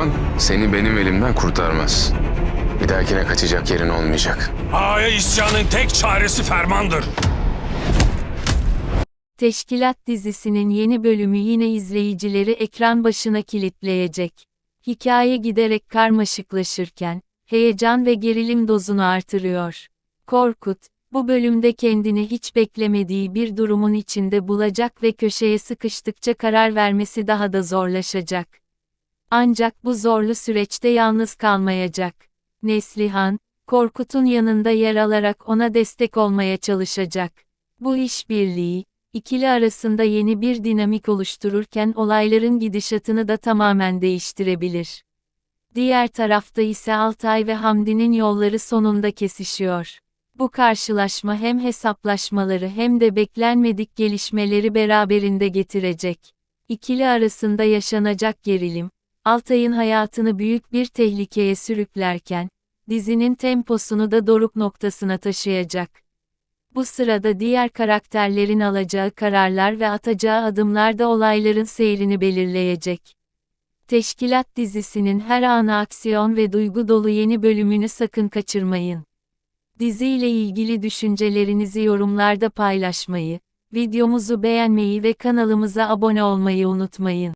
Ferman seni benim elimden kurtarmaz. Bir dahakine kaçacak yerin olmayacak. Ağaya isyanın tek çaresi fermandır. Teşkilat dizisinin yeni bölümü yine izleyicileri ekran başına kilitleyecek. Hikaye giderek karmaşıklaşırken, heyecan ve gerilim dozunu artırıyor. Korkut, bu bölümde kendini hiç beklemediği bir durumun içinde bulacak ve köşeye sıkıştıkça karar vermesi daha da zorlaşacak. Ancak bu zorlu süreçte yalnız kalmayacak. Neslihan, Korkut'un yanında yer alarak ona destek olmaya çalışacak. Bu işbirliği, ikili arasında yeni bir dinamik oluştururken olayların gidişatını da tamamen değiştirebilir. Diğer tarafta ise Altay ve Hamdi'nin yolları sonunda kesişiyor. Bu karşılaşma hem hesaplaşmaları hem de beklenmedik gelişmeleri beraberinde getirecek. İkili arasında yaşanacak gerilim, Altay'ın hayatını büyük bir tehlikeye sürüklerken, dizinin temposunu da doruk noktasına taşıyacak. Bu sırada diğer karakterlerin alacağı kararlar ve atacağı adımlar da olayların seyrini belirleyecek. Teşkilat dizisinin her anı aksiyon ve duygu dolu yeni bölümünü sakın kaçırmayın. Diziyle ilgili düşüncelerinizi yorumlarda paylaşmayı, videomuzu beğenmeyi ve kanalımıza abone olmayı unutmayın.